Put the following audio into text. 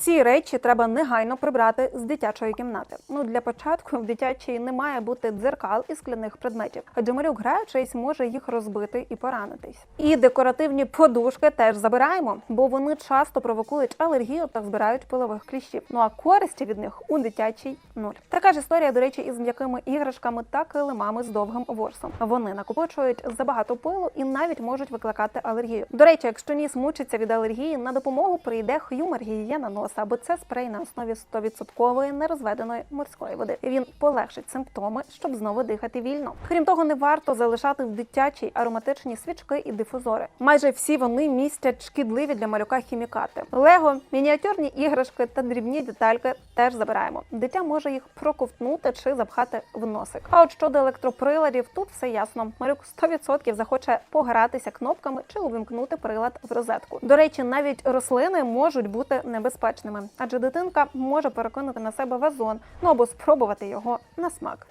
Ці речі треба негайно прибрати з дитячої кімнати. Ну для початку в дитячій не має бути дзеркал і скляних предметів, адже малюк граючись може їх розбити і поранитись. І декоративні подушки теж забираємо, бо вони часто провокують алергію та збирають пилових кліщів. Ну а користі від них у дитячій нуль. Така ж історія, до речі, із м'якими іграшками та килимами з довгим ворсом. Вони накопичують забагато пилу і навіть можуть викликати алергію. До речі, якщо ніс мучиться від алергії, на допомогу прийде хюмер гігієна носа, бо це спрей на основі 100% нерозведеної морської води. Він полегшить симптоми, щоб знову дихати вільно. Крім того, не варто залишати в дитячій ароматичні свічки і дифузори. Майже всі вони містять шкідливі для малюка хімікати. Лего, мініатюрні іграшки та дрібні детальки теж забираємо. Дитя може їх проковтнути чи запхати в носик. А от щодо електроприладів, тут все ясно. Малюк 100% захоче погратися кнопками чи увімкнути прилад в розетку. До речі, навіть рослини можуть бути небезпечними, адже дитинка може перекинути на себе вазон, ну або спробувати його на смак.